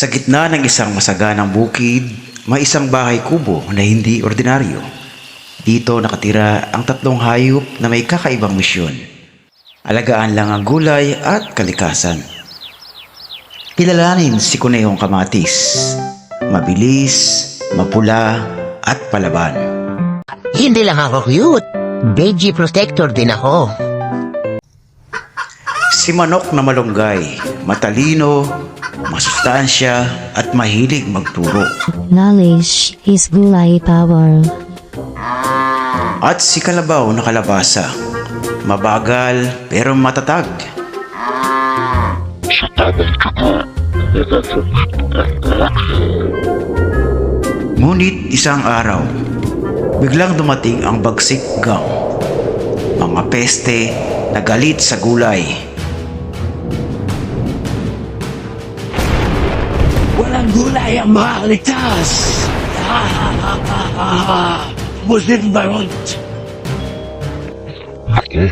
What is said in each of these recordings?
Sa gitna ng isang masaganang bukid, may isang bahay kubo na hindi ordinaryo. Dito nakatira ang tatlong hayop na may kakaibang misyon. Alagaan lang ang gulay at kalikasan. Kilalanin si Kunehong Kamatis. Mabilis, mapula, at palaban. Hindi lang ako cute. Veggie protector din ako. Si Manok na malunggay, matalino, masustansya at mahilig magturo. Knowledge is gulay power. At si Kalabaw na kalabasa, mabagal pero matatag. Ngunit isang araw, biglang dumating ang bagsik gang. Mga peste na galit sa gulay. Gulay ang makakaligtas! Muslim Baront!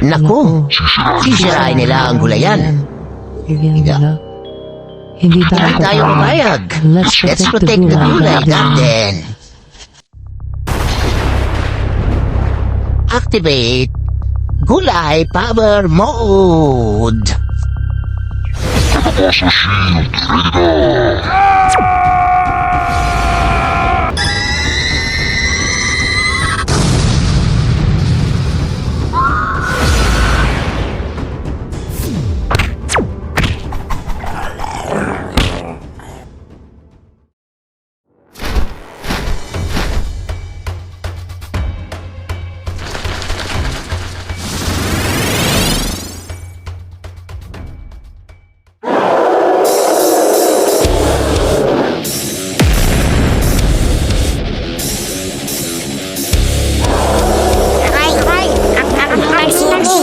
Naku, sisirain nila ang gulayan. Hindi Hindi tayo Hindi tayo pumayag. Let's Let's protect protect the gulay natin. Activate Gulay Power Mode. Aray,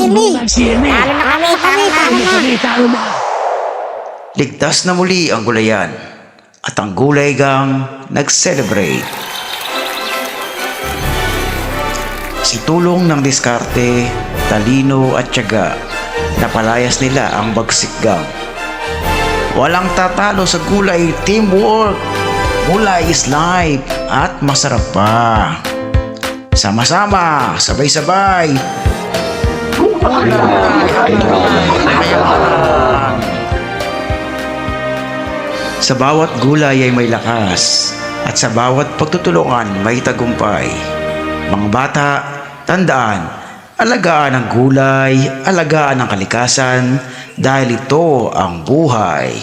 sini! Magsini! Talo na kami, talo na kami! Kami talo na! Ligtas na muli ang gulayan at ang gulay gang nag-celebrate. Si tulong ng diskarte, talino at tiyaga, napalayas nila ang bagsik gang. Walang tatalo sa gulay, teamwork! Gulay is life at masarap pa. Sama-sama, sabay-sabay. Sa bawat gulay ay may lakas at sa bawat pagtutulungan may tagumpay. Mga bata, tandaan, alagaan ang gulay, alagaan ang kalikasan dahil ito ang buhay.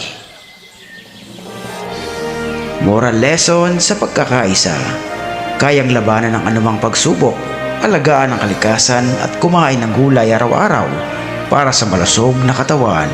Moral lesson sa pagkakaisa. Kayang labanan ng anumang pagsubok, alagaan ang kalikasan at kumain ng gulay araw-araw para sa malusog na katawan